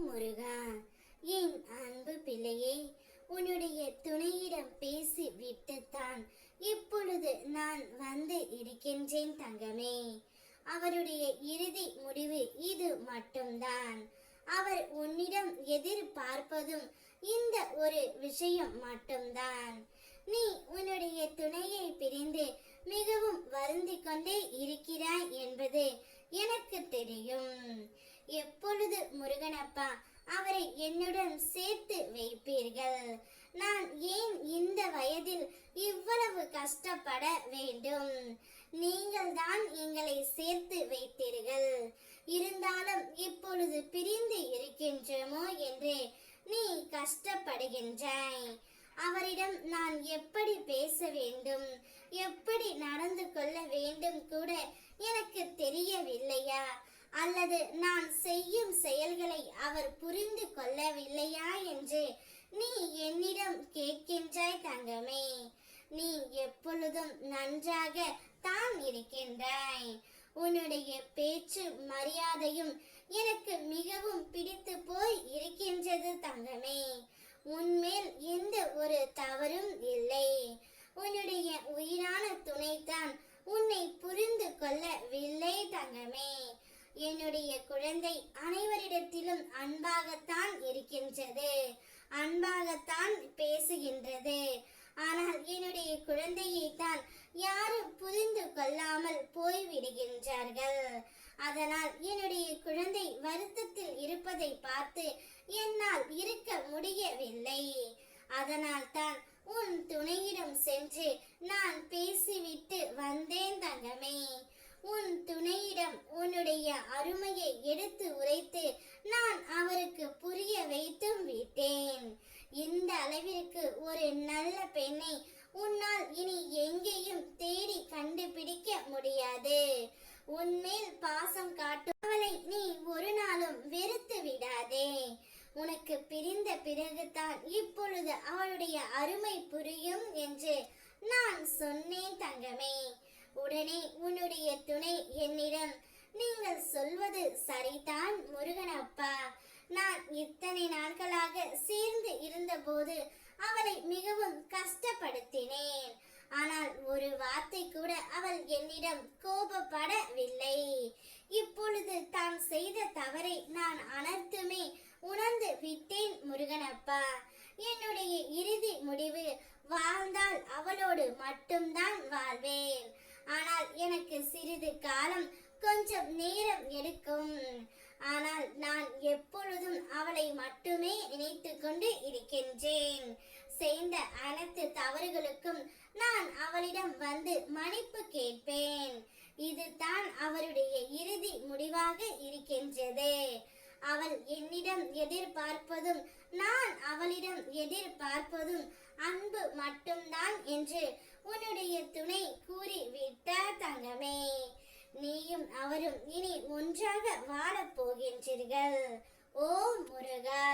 முருகா என் அன்பு பிள்ளையே உன்னுடைய துணையிடம் பேசி விட்டுத்தான் இப்பொழுது நான் வந்து இருக்கின்றேன் தங்கமே. அவருடைய இறுதி முடிவு இது மட்டும்தான். அவர் உன்னிடம் எதிர்பார்ப்பதும் இந்த ஒரு விஷயம் மட்டும்தான். நீ உன்னுடைய துணையை பிரிந்து மிகவும் வருந்திக் கொண்டே இருக்கிறாய் என்பது எனக்கு தெரியும். எப்பொழுது முருகனப்பா அவரை என்னுடன் சேர்த்து வைப்பீர்கள்? நான் ஏன் இந்த வயதில் இவ்வளவு கஷ்டப்பட வேண்டும்? நீங்கள் தான் எங்களை சேர்த்து வைத்தீர்கள். இருந்தாலும் இப்பொழுது பிரிந்து இருக்கின்றோமோ என்று நீ கஷ்டப்படுகின்றாய். அவரிடம் நான் எப்படி பேச வேண்டும்? எப்படி நடந்து கொள்ள வேண்டும் கூட எனக்கு தெரியவில்லையா அல்லது நான் செய்யும் செயல்களை அவர் புரிந்து கொள்ளவில்லையா என்று நீ என்னிடம் கேட்கின்றாய் தங்கமே. நீ எப்பொழுதும் நன்றாக தான் இருக்கின்றாய். உன்னுடைய பேச்சு மரியாதையும் எனக்கு மிகவும் பிடித்து போய் இருக்கின்றது தங்கமே. உன்மேல் எந்த ஒரு தவறும் இல்லை. உன்னுடைய உயிரான துணைதான் உன்னை புரிந்து கொள்ளவில்லை தங்கமே என்னுடைய குழந்தை அனைவரிடத்திலும் அன்பாகத்தான் இருக்கின்றது அன்பாகத்தான் பேசுகின்றது. ஆனால் என்னுடைய குழந்தையை தான் யாரும் புரிந்து கொள்ளாமல் போய்விடுகின்றார்கள். அதனால் என்னுடைய குழந்தை வருத்தத்தில் இருப்பதை பார்த்து என்னால் இருக்க முடியவில்லை. அதனால் தான் உன் துணையிடம் சென்று நான் பேசி வந்தேன் தங்கமே உன் துணையிடம் உன்னுடைய அருமையை எடுத்து உரைத்து நான் அவருக்கு புரிய வைத்தும் விட்டேன் இந்த அளவிற்கு ஒரு நல்ல பெண்ணை உன்னால் இனி எங்கேயும் தேடி கண்டுபிடிக்க முடியாது. உன்மேல் பாசம் காட்டும் அவளை நீ ஒரு நாளும் வெறுத்து விடாதே. உனக்கு பிரிந்த பிறகுதான் இப்பொழுது அவளுடைய அருமை புரியும் என்று நான் சொன்னேன் தங்கமே. உடனே உன்னுடைய துணை என்னிடம் நீங்கள் சொல்வது சரிதான் முருகனப்பா. நான் இத்தனை நாட்களாக சேர்ந்து இருந்தபோது அவளை மிகவும் கஷ்டப்படுத்தினேன். ஆனால் ஒரு வார்த்தை கூட அவள் என்னிடம் கோபப்படவில்லை. இப்பொழுது தான் செய்த தவறை நான் அனைத்துமே உணர்ந்து விட்டேன் முருகனப்பா. என்னுடைய இறுதி முடிவு வாழ்ந்தால் அவளோடு மட்டும்தான் வாழ்வேன். ஆனால் எனக்கு சிறிது காலம் கொஞ்சம் நேரம் எடுக்கும். ஆனால் நான் எப்பொழுதும் அவளை மட்டுமே நினைத்து கொண்டு இருக்கின்றேன். செய்த அனைத்து தவறுகளுக்கும் நான் அவளிடம் வந்து மன்னிப்பு கேட்பேன். இதுதான் அவருடைய இறுதி முடிவாக இருக்கின்றது. அவள் என்னிடம் எதிர்பார்ப்பதும் நான் அவளிடம் எதிர்பார்ப்பதும் அன்பு மட்டும்தான் என்று உன்னுடைய துணை கூறி விட்டார் தங்கமே. நீயும் அவரும் இனி ஒன்றாக வாழப் போகின்றீர்கள். ஓ முருகா!